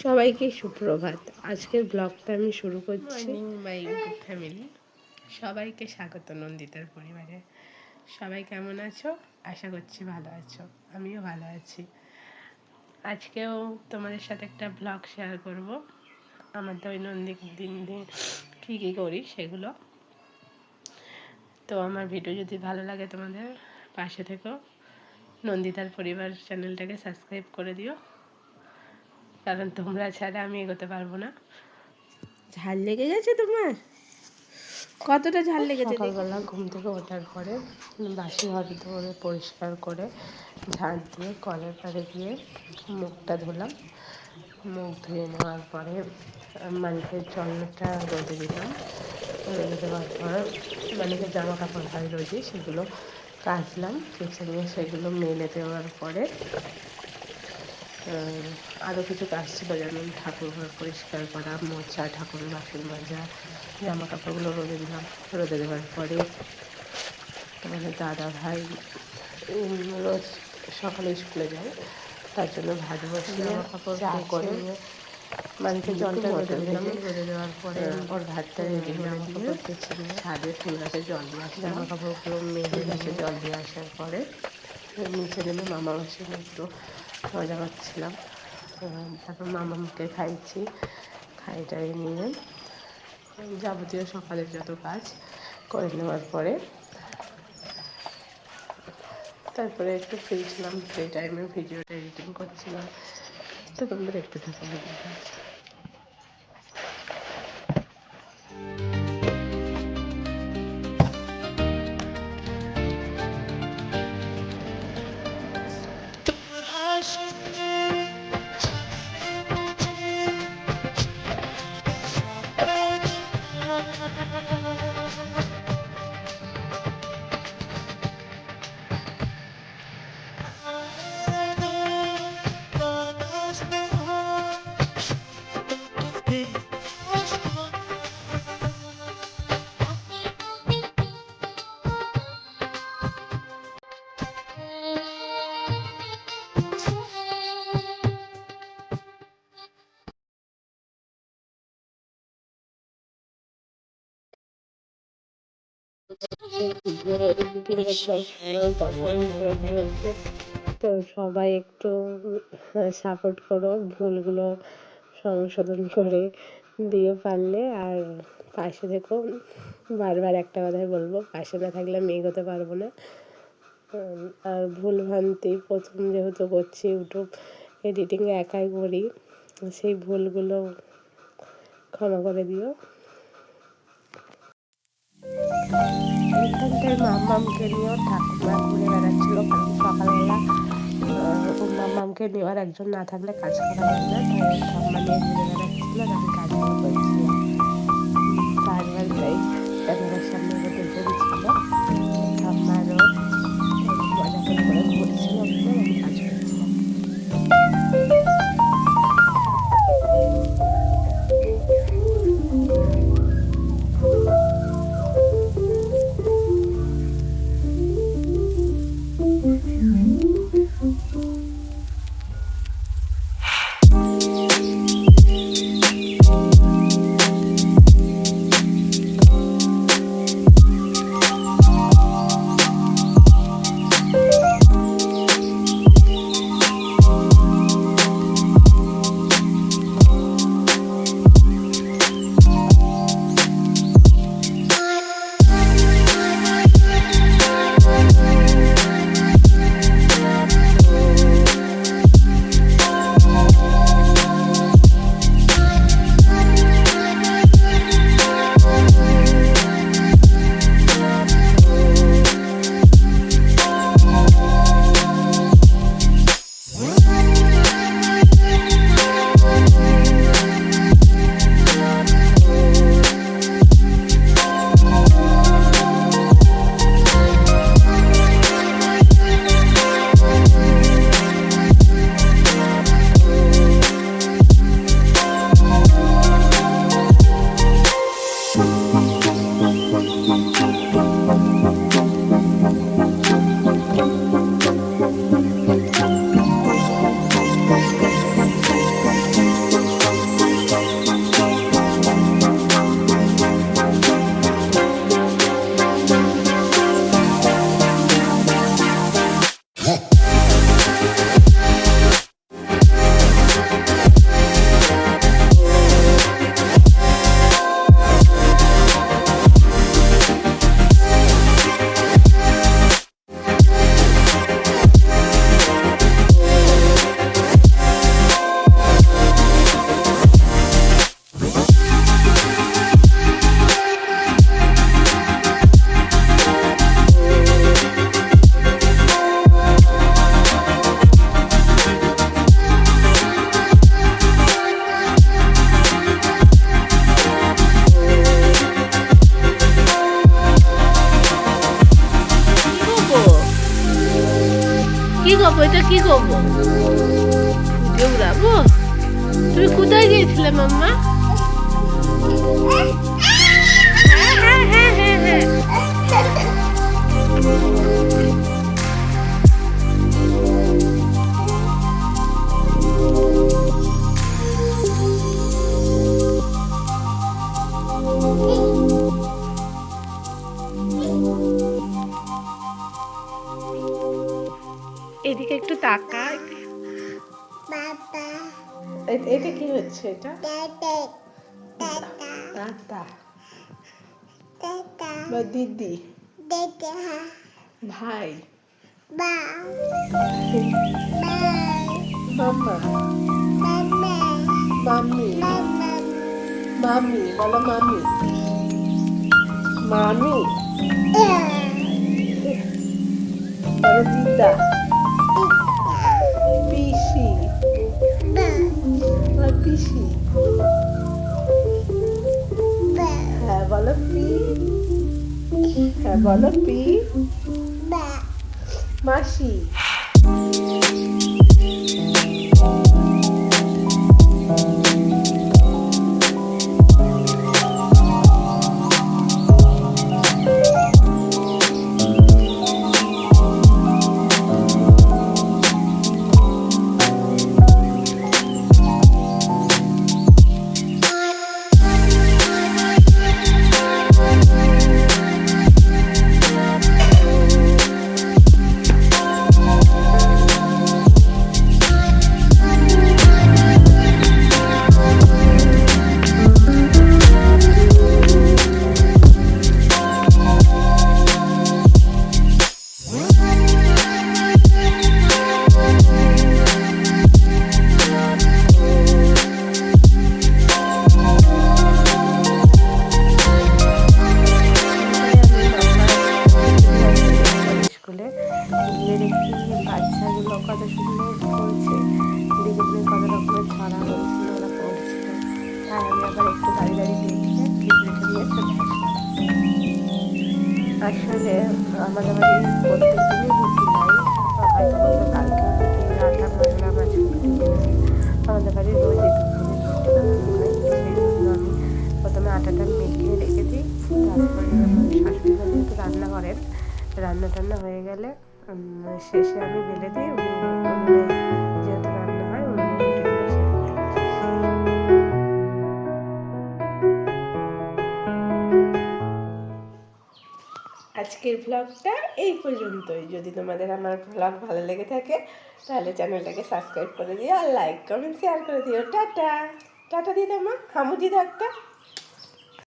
সবাইকে সুপ্রভাত। আজকের ব্লগটা আমি শুরু করছি। ফ্যামিলি সবাইকে স্বাগত নন্দিতার পরিবারে। সবাই কেমন আছো? আশা করছি ভালো আছো। আমিও ভালো আছি। আজকেও তোমাদের সাথে একটা ব্লগ শেয়ার করব। আমার দৈনন্দিন দিন দিন কী কী করি সেগুলো। তো আমার ভিডিও যদি ভালো লাগে তোমাদের পাশে থেকো। নন্দিতার পরিবার চ্যানেলটাকে সাবস্ক্রাইব করে দিও। কারণ তোমরা ছাড়া আমি এগোতে পারব না। ঝাল লেগে গেছে তোমার? কতটা ঝাল লেগেছে সকালবেলা ঘুম থেকে ওঠার পরে বাসি ঘর ধরে পরিষ্কার করে ঝাড় দিয়ে কলের পাড়ে গিয়ে মুখটা ধুলাম। মুখ ধুয়ে নেওয়ার পরে মালিকের জলটা রোদে দিলাম। রোদে দেওয়ার পর মালিকের জামা কাপড় হয় রোদে সেগুলো কাচলাম কেচে নিয়ে সেগুলো মেলে দেওয়ার পরে আরও কিছু কাজ ছিল যেমন ঠাকুর ঘর পরিষ্কার করা মোছা ঠাকুরের বাসন মাজা জামা কাপড়গুলো রোদে দিলাম রোদে দেওয়ার পরে আমাদের দাদা ভাই রোজ সকালে স্কুলে যায় তার জন্য ভাত বসিয়ে জামা কাপড় চা করে মানুষের জলটা রোদে দিলাম। রোদে দেওয়ার পরে ওর ভাতটা রেডি করে দিয়ে ছাদে ফুল গাছে জল দিয়ে আসে জামা কাপড়গুলো মেলে গাছে জল দিয়ে আসার পরে নিচে নেমে মামা মাসির একটু মজা করছিলাম। তারপর তারপর মামাকে খাইছি। খাই টাই নিয়ে যাবতীয় সকালের যত কাজ করে নেওয়ার পরে তারপরে একটু ফ্রি ছিলাম টাইমে ভিডিওটা এডিটিং করছিলাম। তো তোমরা একটু থাকো। তো সবাই একটু সাপোর্ট করো, ভুলগুলো সংশোধন করে দিয়ে পারলে। আর পাশে থেকো বারবার একটা কথাই বলব, পাশে না থাকলে আমি এগোতে পারব না। আর ভুল ভ্রান্তি, প্রথম যেহেতু করছি ইউটিউব এডিটিং একাই করি, সেই ভুলগুলো ক্ষমা করে দিও। এখানটায় মামামকে নিয়েও ঠাকুমা ঘুরে বেড়াচ্ছিল, কারণ সকালবেলা মামামকে নেওয়ার একজন না থাকলে কাজ করা হয় না, তাই ঠাম্মা নিয়ে ঘুরে বেড়াচ্ছিল আমি কাজগুলো করছিলাম বারবার তাই ক্যামেরার সামনে দৌড়বো দৌড়াবো তুমি কোথায় গিয়েছিলে মাম্মা? হ্যাঁ হ্যাঁ হ্যাঁ হ্যাঁ।, হ্যাঁ। এটা কি হচ্ছে এটা? দাদা। বা দিদি। ভাই। মাম্মা মাম্মি মামি বলো মামি। মামি দিদা। পিসি। হ্যাঁ বলো পি। হ্যাঁ বলো পি। মাসি। আসলে আমাদের বাড়ি প্রত্যেক রুটি হয় হয়তো বলতে কালকে রুটি আটা মশলা মাছ আমাদের বাড়ি রোজ প্রথমে আটাটা মেখে রেখে দিই তারপরে আমার শাশুড়ি রান্না করেন রান্না টান্না হয়ে গেলে শেষে আমি বেলে দিই। যেহেতু আজকের ব্লগটা এই পর্যন্তই। যদি তোমাদের আমার ব্লগ ভালো লেগে থাকে, তাহলে চ্যানেলটাকে সাবস্ক্রাইব করে দিও, আর লাইক কমেন্ট শেয়ার করে দিও। টাটা। টাটা দিদা মা, হামু দিদা একটা।